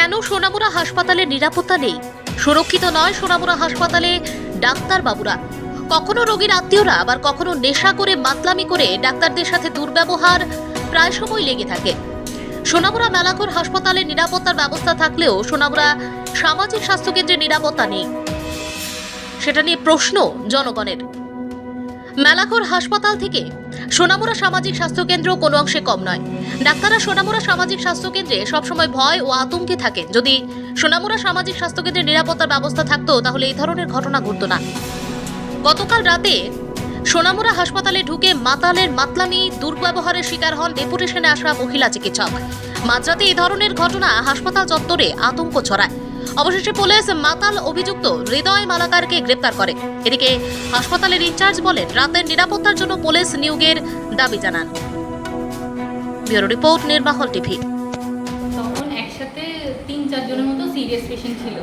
কেন সোনামুড়া হাসপাতালে নিরাপত্তা নেই? সুরক্ষিত নয় সোনামুড়া হাসপাতালে ডাক্তার বাবুরা কখনো রোগীর আত্মীয়রা আবার কখনো নেশা করে, মাতলামি করে ডাক্তারদের সাথে দুর্ব্যবহার প্রায় সময় লেগে থাকে। সোনামুড়া মেলাঘর হাসপাতালে নিরাপত্তার ব্যবস্থা থাকলেও সোনামুড়া সামাজিক স্বাস্থ্যকেন্দ্রে নিরাপত্তা নেই। সেটা নিয়ে প্রশ্ন জনগণের। মেলাঘর হাসপাতাল থেকে সোনামুড়া সামাজিক স্বাস্থ্যকেন্দ্র কোনো অংশে কম নয়। ডাক্তাররা সোনামুড়া সামাজিক স্বাস্থ্যকেন্দ্রে সবসময় ভয় ও আতঙ্কে থাকেন। যদি সোনামুড়া সামাজিক স্বাস্থ্যকেন্দ্রে নিরাপত্তার ব্যবস্থা থাকতো, তাহলে এই ধরনের ঘটনা ঘটতো না। গতকাল রাতে সোনামুড়া হাসপাতালে ঢুকে মাতালের মাতলামি, দুর্ব্যবহারের শিকার হন ডেপুটেশনে আসা মহিলা চিকিৎসক। মাঝরাতে এই ধরনের ঘটনা হাসপাতাল চত্বরে আতঙ্ক ছড়ায়। অবশেষে পুলিশ মাতাল অভিযুক্ত হৃদয় মালাকারকে গ্রেপ্তার করে। এদিকে হাসপাতালের ইনচার্জ বলেন, রাতের নিরাপত্তার জন্য পুলিশ নিয়োগের দাবি জানান। ব্যুরো রিপোর্ট, নির্বাহল টিভি। তখন একসাথে তিন চারজনের মতো সিরিয়াস পেশেন্ট ছিল,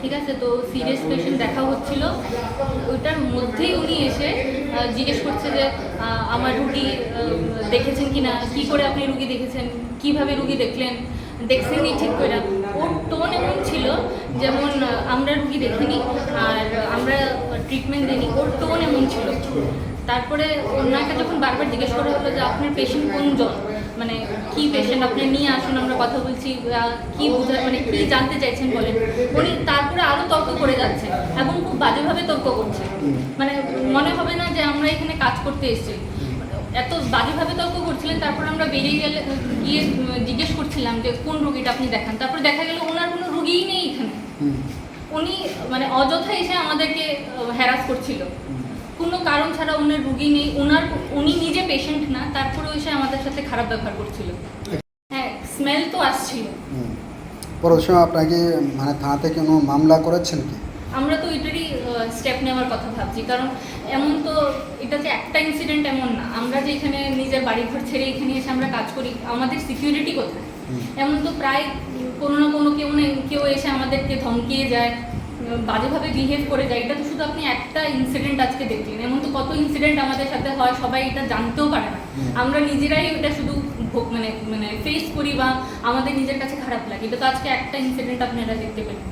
ঠিক আছে? তো সিরিয়াস পেশেন্ট দেখা হচ্ছিল। ওইটার মধ্যেই উনি এসে জিজ্ঞেস করছে যে আমার রুগী দেখেছেন কি না কী করে আপনি রুগী দেখেছেন? কীভাবে রুগী দেখলেন? দেখছেন ঠিক করে। ওর টোন এমন ছিল যেমন আমরা রুগী দেখিনি, আর আমরা ট্রিটমেন্ট দিইনি, ওর টোন এমন ছিল। তারপরে ওনাকে যখন বারবার জিজ্ঞেস করা হলো যে, আপনার পেশেন্ট কোনজন? মানে কি পেশেন্ট আপনি নিয়ে আসুন, আমরা কথা বলছি কি বোঝা মানে কি জানতে চাইছেন বলেন। উনি তারপরে আরও তর্ক করে যাচ্ছেন এবং খুব বাজেভাবে তর্ক করছে। মানে মনে হবে না যে, আমরা এখানে কাজ করতে এসেছি। এত বাজেভাবে তর্ক করছিলেন তারপর আমরা বেরিয়ে গেলে গিয়ে জিজ্ঞেস করছিলাম যে কোন রুগীটা আপনি দেখান। তারপর দেখা গেল ওনার কোনো রুগীই নেই এখানে। উনি মানে অযথা এসে আমাদেরকে হ্যারাস করছিল। কোনো কারণ ছাড়া ওনার রুগী নেই। ওনার উনি নিজে পেশেন্ট না তারপরেও এসে আমাদের সাথে খারাপ ব্যবহার করছিল। হ্যাঁ স্মেল তো আসছিল। সময় আপনাকে মানে থানাতে কোনো মামলা করেছেন কি? আমরা তো এটারই স্টেপ নেওয়ার কথা ভাবছি। কারণ এমন তো এটা যে একটা ইনসিডেন্ট এমন না। আমরা যে এখানে নিজের বাড়িঘর ছেড়ে এখানে এসে আমরা কাজ করি আমাদের সিকিউরিটি কোথায়? এমন তো প্রায় কোনো না কোনো কেউ না কেউ এসে আমাদেরকে ধমকিয়ে যায় বাজেভাবে বিহেভ করে যায়। এটা তো শুধু আপনি একটা ইনসিডেন্ট আজকে দেখলেন। এমন তো কত ইনসিডেন্ট আমাদের সাথে হয় সবাই এটা জানতেও পারে না। আমরা নিজেরাই এটা শুধু মানে মানে ফেস করি বা আমাদের নিজের কাছে খারাপ লাগে। এটা তো আজকে একটা ইনসিডেন্ট আপনারা দেখতে পেলেন।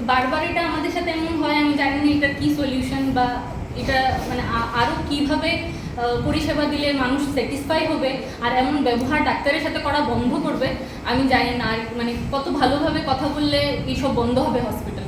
তো বারবার এটা আমাদের সাথে এমন হয়, আমি জানি না এটা কী সলিউশন বা এটা মানে আরও কীভাবে পরিষেবা দিলে মানুষ স্যাটিসফাই হবে আর এমন ব্যবহার ডাক্তারের সাথে করা বন্ধ করবে, আমি জানি না। আর মানে কত ভালোভাবে কথা বললে এইসব বন্ধ হবে হসপিটাল